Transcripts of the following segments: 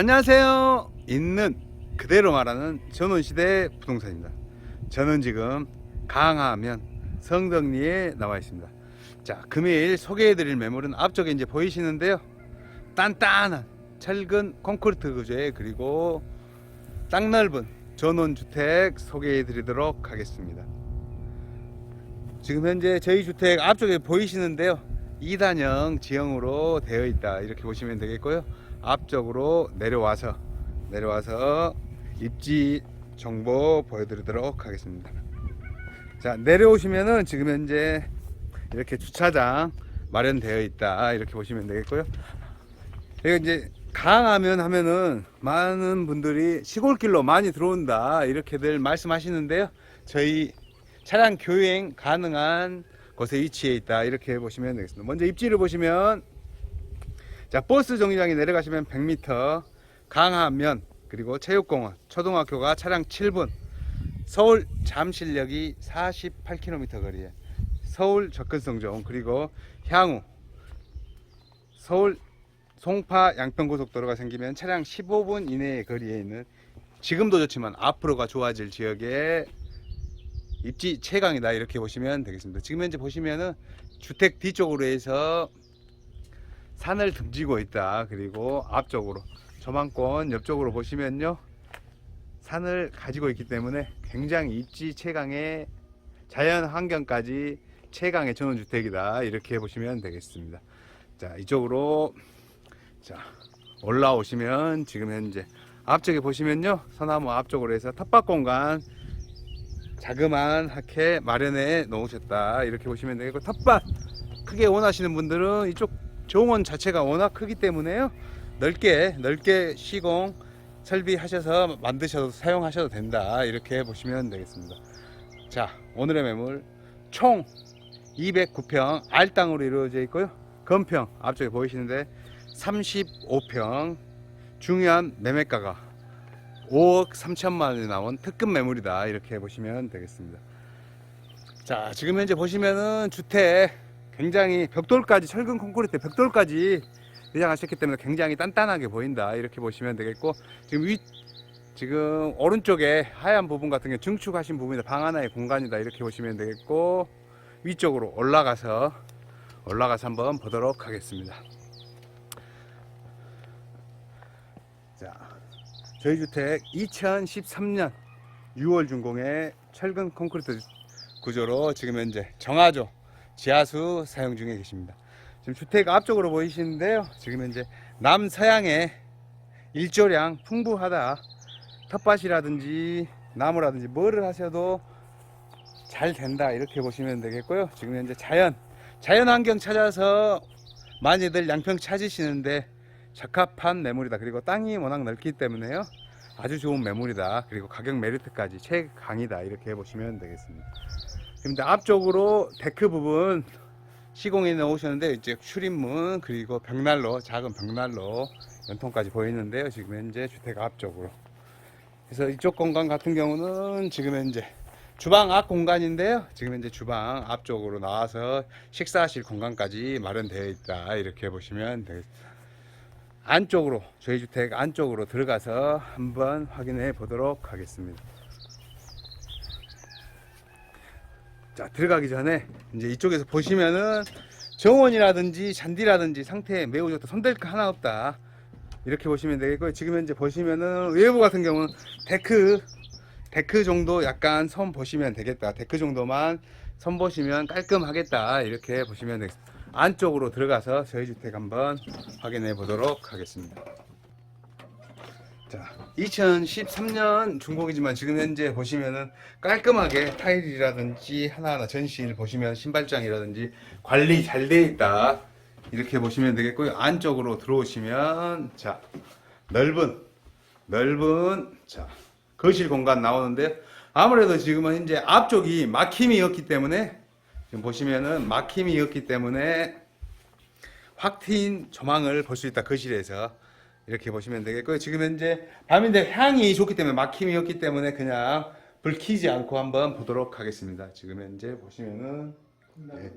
안녕하세요. 있는 그대로 말하는 전원시대 부동산입니다. 저는 지금 강화면 성덕리에 나와 있습니다. 자, 금일 소개해드릴 매물은 앞쪽에 이제 보이시는데요. 단단한 철근 콘크리트 구조에 그리고 땅 넓은 전원주택 소개해드리도록 하겠습니다. 지금 현재 저희 주택 앞쪽에 보이시는데요. 2단형 지형으로 되어 있다. 이렇게 보시면 되겠고요. 앞쪽으로 내려와서 내려와서 입지 정보 보여드리도록 하겠습니다. 자 내려오시면은 지금 현재 이렇게 주차장 마련되어 있다. 이렇게 보시면 되겠고요. 여기 이제 강하면 하면은 많은 분들이 시골길로 많이 들어온다 이렇게들 말씀하시는데요. 저희 차량 교행 가능한 곳에 위치해 있다 이렇게 보시면 되겠습니다. 먼저 입지를 보시면 자 버스 정류장에 내려가시면 100m 강하면 그리고 체육공원 초등학교가 차량 7분 서울 잠실역이 48km 거리에 서울 접근성 좋은 그리고 향후 서울 송파 양평고속도로가 생기면 차량 15분 이내의 거리에 있는 지금도 좋지만 앞으로가 좋아질 지역에 입지 최강이다 이렇게 보시면 되겠습니다. 지금 현재 보시면은 주택 뒤쪽으로 해서 산을 등지고 있다. 그리고 앞쪽으로 저만권 옆쪽으로 보시면요. 산을 가지고 있기 때문에 굉장히 입지 최강의 자연 환경까지 최강의 전원주택이다. 이렇게 보시면 되겠습니다. 자, 이쪽으로 자, 올라오시면 지금 현재 앞쪽에 보시면요. 소나무 앞쪽으로 해서 텃밭 공간 자그마하게 마련해 놓으셨다. 이렇게 보시면 되겠고 텃밭 크게 원하시는 분들은 이쪽 정원 자체가 워낙 크기 때문에요. 넓게 넓게 시공 설비하셔서 만드셔도 사용하셔도 된다. 이렇게 보시면 되겠습니다. 자, 오늘의 매물 총 209평 알땅으로 이루어져 있고요. 건평 앞쪽에 보이시는데 35평 중요한 매매가가 5억 3천만 원이 나온 특급 매물이다 이렇게 보시면 되겠습니다. 자 지금 현재 보시면은 주택 굉장히 벽돌까지 철근 콘크리트 벽돌까지 내장하셨기 때문에 굉장히 단단하게 보인다. 이렇게 보시면 되겠고 지금 위 지금 오른쪽에 하얀 부분 같은 게 증축하신 부분이다. 방 하나의 공간이다. 이렇게 보시면 되겠고 위쪽으로 올라가서 올라가서 한번 보도록 하겠습니다. 자, 저희 주택 2013년 6월 준공의 철근 콘크리트 구조로 지금 현재 정화조 지하수 사용 중에 계십니다. 지금 주택 앞쪽으로 보이시는데요. 지금 현재 남서양에 일조량 풍부하다. 텃밭이라든지 나무라든지 뭐를 하셔도 잘 된다 이렇게 보시면 되겠고요. 지금 현재 자연 자연 환경 찾아서 많이들 양평 찾으시는데 적합한 매물이다. 그리고 땅이 워낙 넓기 때문에요. 아주 좋은 매물이다. 그리고 가격 메리트까지 최강이다. 이렇게 보시면 되겠습니다. 이제 앞쪽으로 데크 부분 시공해 놓으셨는데 이제 출입문 그리고 벽난로 작은 벽난로 연통까지 보이는데요. 지금 현재 주택 앞쪽으로. 그래서 이쪽 공간 같은 경우는 지금 현재 주방 앞 공간인데요. 지금 현재 주방 앞쪽으로 나와서 식사하실 공간까지 마련되어 있다. 이렇게 보시면 되겠습니다. 안쪽으로 저희 주택 안쪽으로 들어가서 한번 확인해 보도록 하겠습니다. 자 들어가기 전에 이제 이쪽에서 보시면은 정원이라든지 잔디라든지 상태 매우 좋다. 손댈 거 하나 없다. 이렇게 보시면 되겠고요. 지금 현재 보시면은 외부 같은 경우는 데크 데크 정도 약간 선 보시면 되겠다. 데크 정도만 선 보시면 깔끔하겠다. 이렇게 보시면 되겠습니다. 안쪽으로 들어가서 저희 주택 한번 확인해 보도록 하겠습니다. 자, 2013년 중공이지만 지금 현재 보시면은 깔끔하게 타일이라든지 하나하나 전시를 보시면 신발장이라든지 관리 잘돼 있다. 이렇게 보시면 되겠고요. 안쪽으로 들어오시면 자, 넓은 넓은 자, 거실 공간 나오는데요. 아무래도 지금은 현재 앞쪽이 막힘이었기 때문에 지금 보시면은 막힘이었기 때문에 확 트인 조망을 볼 수 있다 거실에서 이렇게 보시면 되겠고요. 지금 현재 밤인데 향이 좋기 때문에 막힘이었기 때문에 그냥 불 켜지 않고 한번 보도록 하겠습니다. 지금 현재 보시면은 네.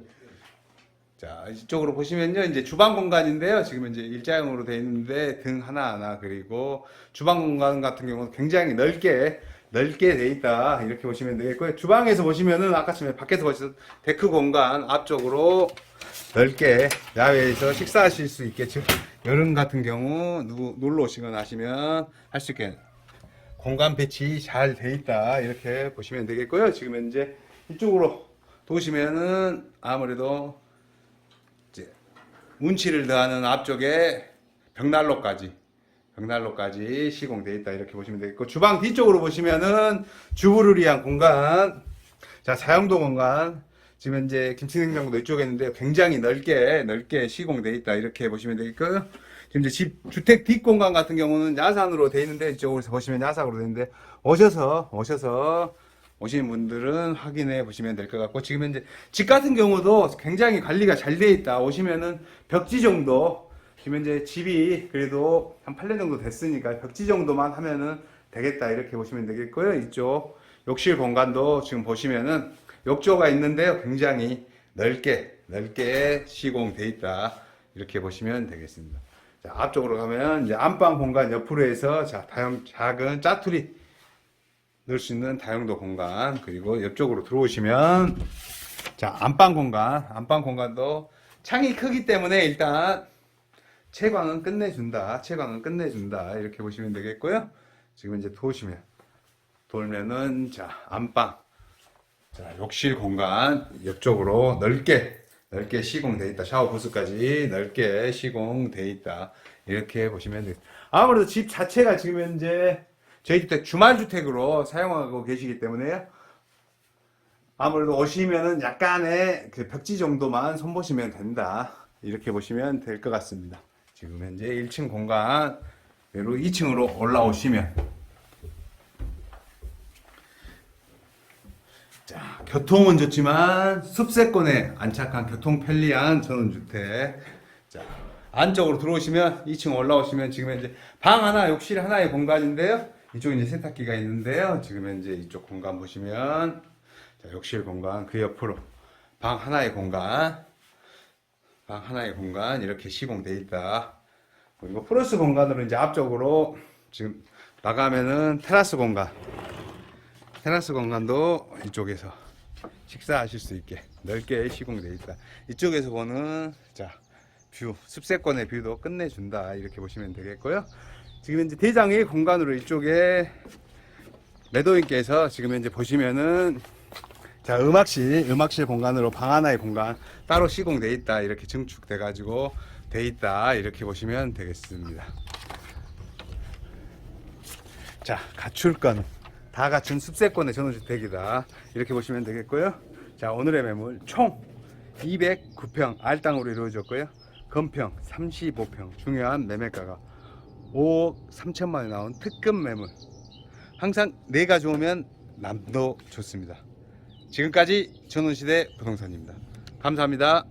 자, 이쪽으로 보시면요. 이제 주방 공간인데요. 지금 이제 일자형으로 되어 있는데 등 하나 하나 그리고 주방 공간 같은 경우는 굉장히 넓게 넓게 돼 있다. 이렇게 보시면 되겠고요. 주방에서 보시면은 아까 전에 밖에서 보셨던 데크 공간 앞쪽으로 넓게 야외에서 식사하실 수 있게 즉 여름 같은 경우 누구 놀러 오시거나 하시면 할 수 있게 공간 배치 잘 돼 있다. 이렇게 보시면 되겠고요. 지금 현재 이쪽으로 도시면은 아무래도 이제 운치를 더하는 앞쪽에 벽난로까지 벽난로까지 시공되어 있다 이렇게 보시면 되겠고 주방 뒤쪽으로 보시면은 주부를 위한 공간 자 사용도 공간 지금 현재 김치냉장고도 이쪽에 있는데 굉장히 넓게 넓게 시공되어 있다. 이렇게 보시면 되겠고요 지금 이제 집 주택 뒷 공간 같은 경우는 야산으로 되어 있는데 이쪽에서 보시면 야산으로 되어 있는데 오셔서 오셔서 오신 분들은 확인해 보시면 될 것 같고 지금 현재 집 같은 경우도 굉장히 관리가 잘 되어 있다. 오시면은 벽지 정도. 지금 현재 집이 그래도 한 8년 정도 됐으니까 벽지 정도만 하면은 되겠다. 이렇게 보시면 되겠고요. 이쪽 욕실 공간도 지금 보시면은 욕조가 있는데요. 굉장히 넓게 넓게 시공돼 있다. 이렇게 보시면 되겠습니다. 자 앞쪽으로 가면 이제 안방 공간 옆으로 해서 자 다용 작은 짜투리 넣을 수 있는 다용도 공간. 그리고 옆쪽으로 들어오시면 자 안방 공간. 안방 공간도 창이 크기 때문에 일단 채광은 끝내준다. 채광은 끝내준다. 이렇게 보시면 되겠고요. 지금 이제 도시면 돌면은 자 안방 자 욕실 공간 옆쪽으로 넓게 넓게 시공돼 있다 샤워 부스까지 넓게 시공돼 있다 이렇게 보시면 됩니다 아무래도 집 자체가 지금 현재 저희 주택 주말 주택으로 사용하고 계시기 때문에요. 아무래도 오시면은 약간의 그 벽지 정도만 손보시면 된다. 이렇게 보시면 될 것 같습니다. 지금 현재 1층 공간 그리고 2층으로 올라오시면 자, 교통은 좋지만 숲세권에 안착한 교통 편리한 전원주택. 자, 안쪽으로 들어오시면 2층 올라오시면 지금 현재 방 하나, 욕실 하나의 공간인데요. 이쪽에 이제 세탁기가 있는데요. 지금 현재 이쪽 공간 보시면 자, 욕실 공간 그 옆으로 방 하나의 공간 방 하나의 공간 이렇게 시공돼 있다. 그리고 플러스 공간으로 이제 앞쪽으로 지금 나가면은 테라스 공간 테라스 공간도 이쪽에서 식사하실 수 있게 넓게 시공돼 있다. 이쪽에서 보는 자 뷰, 숲세권의 뷰도 끝내준다. 이렇게 보시면 되겠고요. 지금 현재 대장의 공간으로 이쪽에 매도인께서 지금 현재 보시면은 자 음악실 음악실 공간으로 방 하나의 공간 따로 시공돼 있다 이렇게 증축돼 가지고 돼 있다 이렇게 보시면 되겠습니다. 자건 다 갖춘 숲세권의 전원주택이다 이렇게 보시면 되겠고요. 자 오늘의 매물 총 209평 알땅으로 이루어졌고요. 건평 35평 중요한 매매가가 5억 3천만 원에 나온 특급 매물. 항상 내가 좋으면 남도 좋습니다. 지금까지 전원시대 부동산입니다. 감사합니다.